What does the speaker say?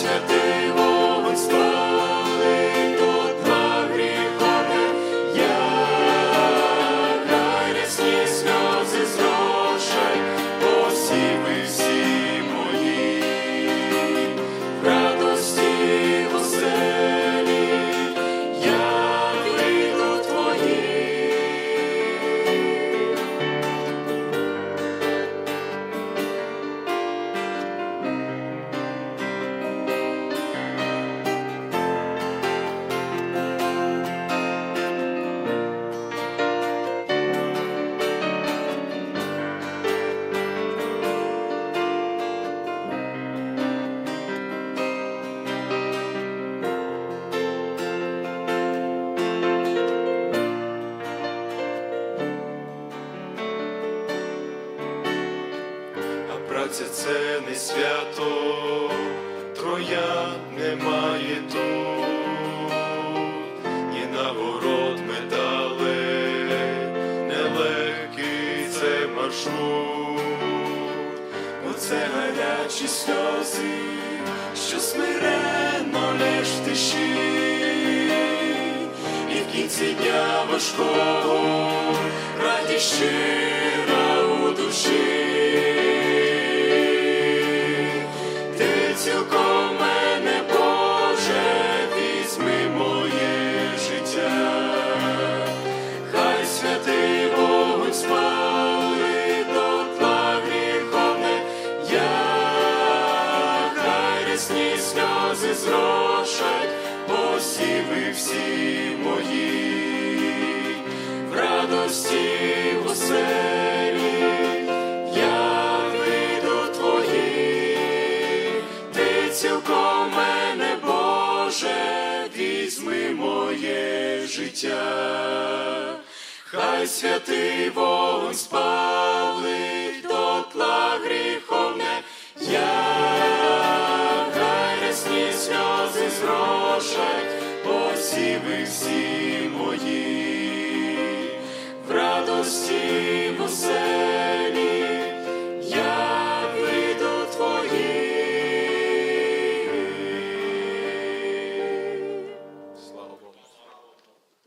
святий праця це не свято, троя немає тут, ні нагород медалей, нелегкий це маршрут, бо це гарячі сльози, що смиренно лиш тиші, і в кінці дня важкого радість хай сльози зрошать посіви всі мої, в радості в оселі я вийду твої, ти цілком мене, Боже, візьми моє життя, хай святий вогонь спалить посіви всі мої, в радості в оселі